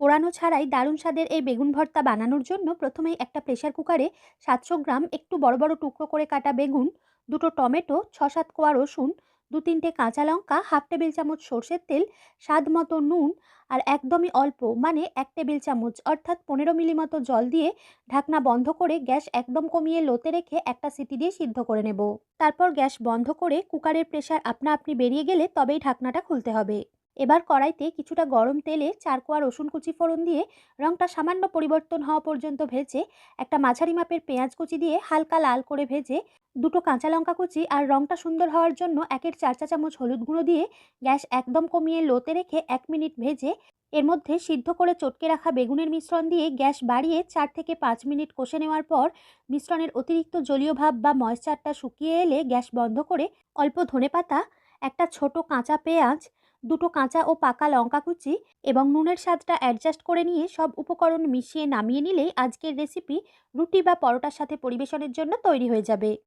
পোড়ানো ছাড়াই দারুণ স্বাদের এই বেগুন ভর্তা বানানোর জন্য প্রথমেই একটা প্রেশার কুকারে সাতশো গ্রাম একটু বড় বড় টুকরো করে কাটা বেগুন, দুটো টমেটো ছ সাত কোয়া রসুন দু তিনটে কাঁচা লঙ্কা, হাফ টেবিল চামচ সর্ষের তেল, স্বাদ মতো নুন আর একদমই অল্প মানে এক টেবিল চামচ অর্থাৎ পনেরো মিলি মতো জল দিয়ে ঢাকনা বন্ধ করে গ্যাস একদম কমিয়ে লোতে রেখে একটা সিটি দিয়ে সিদ্ধ করে নেব। তারপর গ্যাস বন্ধ করে কুকারের প্রেশার আপনা আপনি বেরিয়ে গেলে তবেই ঢাকনাটা খুলতে হবে। এবার কড়াইতে কিছুটা গরম তেলে চার কোয়া রসুন কুচি ফোড়ন দিয়ে রঙটা সামান্য পরিবর্তন হওয়া পর্যন্ত ভেজে একটা মাঝারি মাপের পেঁয়াজ কুচি দিয়ে হালকা লাল করে ভেজে দুটো কাঁচা লঙ্কা কুচি আর রঙটা সুন্দর হওয়ার জন্য একের চার চা চামচ হলুদ গুঁড়ো দিয়ে গ্যাস একদম কমিয়ে লোতে রেখে এক মিনিট ভেজে এর মধ্যে সিদ্ধ করে চটকে রাখা বেগুনের মিশ্রণ দিয়ে গ্যাস বাড়িয়ে চার থেকে পাঁচ মিনিট কষে নেওয়ার পর মিশ্রণের অতিরিক্ত জলীয় ভাব বা ময়েশ্চারটা শুকিয়ে এলে গ্যাস বন্ধ করে অল্প ধনে পাতা একটা ছোট কাঁচা পেঁয়াজ দুটো কাঁচা ও পাকা লঙ্কা কুচি এবং নুনের স্বাদটা অ্যাডজাস্ট করে নিয়ে সব উপকরণ মিশিয়ে নামিয়ে নিলেই আজকের রেসিপি রুটি বা পরোটার সাথে পরিবেশনের জন্য তৈরি হয়ে যাবে।